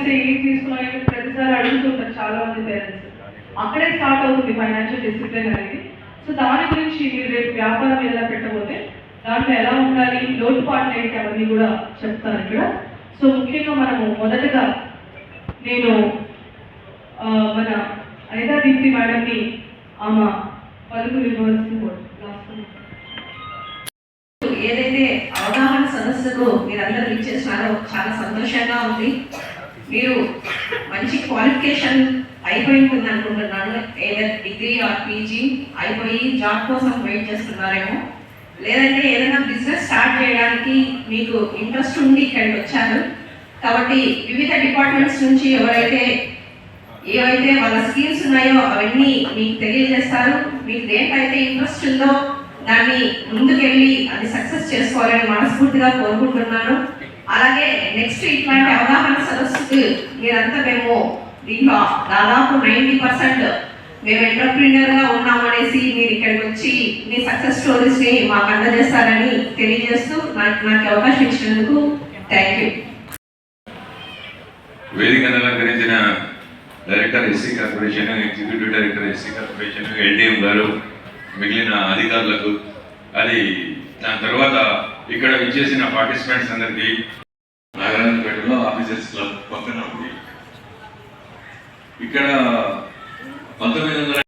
అంటే ఏం తీసుకున్నాయని ప్రతిసారి అడుగుతుంటారు చాలా మంది పేరెంట్స్. అక్కడే స్టార్ట్ అవుతుంది ఫైనాన్షియల్ డిసిప్లిన్ అనేది. సో దాని గురించి మీరు రేపు వ్యాపారం ఎలా పెట్టబోతే దాంట్లో ఎలా ఉండాలి లోటుపాట్లు ఏంటి అవన్నీ కూడా చెప్తాను ఇక్కడ. సో ముఖ్యంగా మనము మొదటగా నేను మన అనితా దీప్తి మేడంని ఆమె పలుకులు ఇవ్వవలసింది ఏదైతే అవగాహన సదస్సుకు మీరందరూ ఇచ్చేసినారో చాలా సంతోషంగా ఉంది. మీరు మంచి క్వాలిఫికేషన్ అయిపోయి అనుకుంటున్నాను ఏదైనా డిగ్రీ ఆర్ పీజీ అయిపోయి జాబ్ కోసం వెయిట్ చేస్తున్నారేమో. లేదంటే ఏదైనా బిజినెస్ స్టార్ట్ చేయడానికి మీకు ఇంట్రెస్ట్ ఉండి ఇక్కడికి వచ్చారు. కాబట్టి వివిధ డిపార్ట్మెంట్స్ నుంచి ఎవరైతే ఏవైతే వాళ్ళ స్కిల్స్ ఉన్నాయో అవన్నీ మీకు తెలియజేస్తారు. మీకు దేంటైతే ఇంట్రెస్ట్ ఉందో దాన్ని ముందుకెళ్ళి అది సక్సెస్ చేసుకోవాలని మనస్ఫూర్తిగా కోరుకుంటున్నాను. అలాగే నెక్స్ట్ ఇట్లాంటి అవగాహన సదస్సుకి మీరంతా మేము దీంట్లో దాదాపు నైంటీ పర్సెంట్ మేము ఎంటర్ప్రీనియర్గా ఉన్నామనేసి మీరు ఇక్కడికి వచ్చి మీ సక్సెస్ స్టోరీస్ని మాకు అందజేస్తారని తెలియజేస్తూ నాకు నాకు అవకాశం ఇచ్చినందుకు థ్యాంక్ యూ వేదికను అలంకరించిన director SC corporation executive director SC corporation LDM garu మిగిలిన అధికారులకు అది దాని తర్వాత ఇక్కడ విచ్చేసిన పార్టిసిపెంట్స్ అందరికీ నాగరాజపేటలో ఆఫీసర్స్ క్లబ్ పక్కన ఉంది. ఇక్కడ పంతొమ్మిది వందల